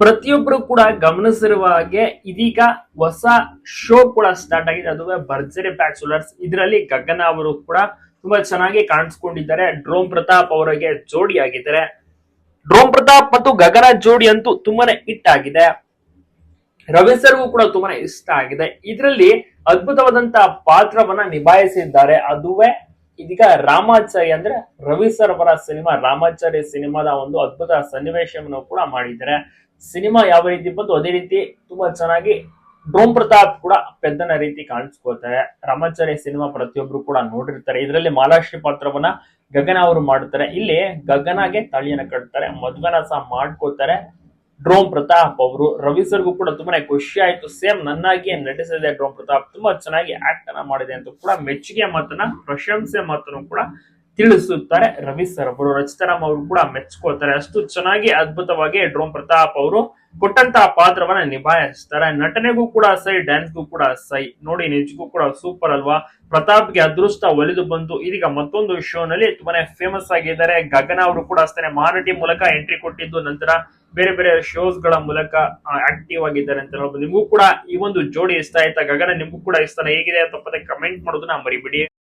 ಪ್ರತಿಯೊಬ್ಬರು ಕೂಡ ಗಮನಿಸಿರುವ ಹಾಗೆ ಇದೀಗ ಹೊಸ ಶೋ ಕೂಡ ಸ್ಟಾರ್ಟ್ ಆಗಿದೆ. ಅದುವೇ ಭರ್ಜರಿ ಬ್ಯಾಚುಲರ್ಸ್ ಇದರಲ್ಲಿ ಗಗನ ಅವರು ಕೂಡ ತುಂಬಾ ಚೆನ್ನಾಗಿ ಕಾಣಿಸ್ಕೊಂಡಿದ್ದಾರೆ. ಡ್ರೋಮ್ ಪ್ರತಾಪ್ ಅವರಿಗೆ ಜೋಡಿ ಆಗಿದ್ದಾರೆ. ಡ್ರೋಮ್ ಪ್ರತಾಪ್ ಮತ್ತು ಗಗನ ಜೋಡಿ ಅಂತೂ ತುಂಬಾನೇ ಹಿಟ್ ಆಗಿದೆ. ರವಿ ಸರ್ಗೂ ಕೂಡ ತುಂಬಾನೇ ಇಷ್ಟ ಆಗಿದೆ. ಇದರಲ್ಲಿ ಅದ್ಭುತವಾದಂತಹ ಪಾತ್ರವನ್ನ ನಿಭಾಯಿಸಿದ್ದಾರೆ. ಅದುವೇ ಇದೀಗ ರಾಮಾಚಾರಿ ಅಂದ್ರೆ ರವಿ ಸರ್ ಅವರ ಸಿನಿಮಾ ರಾಮಾಚಾರಿ ಸಿನಿಮಾದ ಒಂದು ಅದ್ಭುತ ಸನ್ನಿವೇಶವನ್ನು ಕೂಡ ಮಾಡಿದ್ದಾರೆ. ಸಿನಿಮಾ ಯಾವ ರೀತಿ ಬಂತು? ಅದೇ ರೀತಿ ತುಂಬಾ ಚೆನ್ನಾಗಿ ಡೋಮ್ ಪ್ರತಾಪ್ ಕೂಡ ಪೆದ್ದನ ರೀತಿ ಕಾಣಿಸ್ಕೊಳ್ತಾರೆ. ರಾಮಾಚಾರಿ ಸಿನಿಮಾ ಪ್ರತಿಯೊಬ್ರು ಕೂಡ ನೋಡಿರ್ತಾರೆ. ಇದರಲ್ಲಿ ಮಾಲಾಶ್ರೀ ಪಾತ್ರವನ್ನ ಗಗನ ಅವರು ಮಾಡ್ತಾರೆ. ಇಲ್ಲಿ ಗಗನಗೆ ತಾಳಿಯನ್ನ ಕಟ್ತಾರೆ. ಮದುವೆನ ಸಹ ಮಾಡ್ಕೋತಾರೆ ಡ್ರೋಮ್ ಪ್ರತಾಪ್ ಅವರು. ರವಿ ಸರ್ಗೂ ಕೂಡ ತುಂಬಾನೇ ಖುಷಿ ಆಯ್ತು. ಸೇಮ್ ನನ್ನಾಗಿಯೇ ನಟಿಸಿದೆ ಡ್ರೋಮ್ ಪ್ರತಾಪ್. ತುಂಬಾ ಚೆನ್ನಾಗಿ ಆಕ್ಟ್ ಮಾಡಿದೆ ಅಂತ ಕೂಡ ಮೆಚ್ಚುಗೆ ಮಾತನ್ನ, ಪ್ರಶಂಸೆ ಮಾತನ್ನು ಕೂಡ ತಿಳಿಸುತ್ತಾರೆ. ರವಿ ಸರ್ ಅವರು ರಚಿತಾರಾಮ್ ಅವರು ಕೂಡ ಮೆಚ್ಕೋತಾರೆ ಅಷ್ಟು ಚೆನ್ನಾಗಿ ಅದ್ಭುತವಾಗಿ ಡ್ರೋಮ್ ಪ್ರತಾಪ್ ಅವರು ಕೊಟ್ಟಂತಹ ಪಾತ್ರವನ್ನ ನಿಭಾಯಿಸ್ತಾರೆ. ನಟನೆಗೂ ಕೂಡ ಸೈ ಡ್ಯಾನ್ಸ್ಗೂ ಕೂಡ ಸೈ. ನೋಡಿ, ನಿಜಕ್ಕೂ ಕೂಡ ಸೂಪರ್ ಅಲ್ವಾ? ಪ್ರತಾಪ್ಗೆ ಅದೃಷ್ಟ ಒಲಿದು ಬಂತು ಇದೀಗ ಮತ್ತೊಂದು ಶೋ ನಲ್ಲಿ ತುಂಬಾನೇ ಫೇಮಸ್ ಆಗಿದ್ದಾರೆ. ಗಗನ ಅವರು ಕೂಡ ಅಷ್ಟೇ ಮಾರಾಟಿ ಮೂಲಕ ಎಂಟ್ರಿ ಕೊಟ್ಟಿದ್ದು. ನಂತರ ಬೇರೆ ಬೇರೆ ಶೋಸ್ಗಳ ಮೂಲಕ ಆಕ್ಟಿವ್ ಆಗಿದ್ದಾರೆ ಅಂತ ಹೇಳ್ಬೋದು. ನಿಮಗೂ ಕೂಡ ಈ ಒಂದು ಜೋಡಿ ಇಷ್ಟ ಆಯ್ತಾ? ಗಗನ, ನಿಮಗೂ ಕೂಡ ಇಷ್ಟ ಹೇಗಿದೆ ತಪ್ಪದೆ ಕಮೆಂಟ್ ಮಾಡೋದನ್ನ ಮರಿಬಿಡಿ.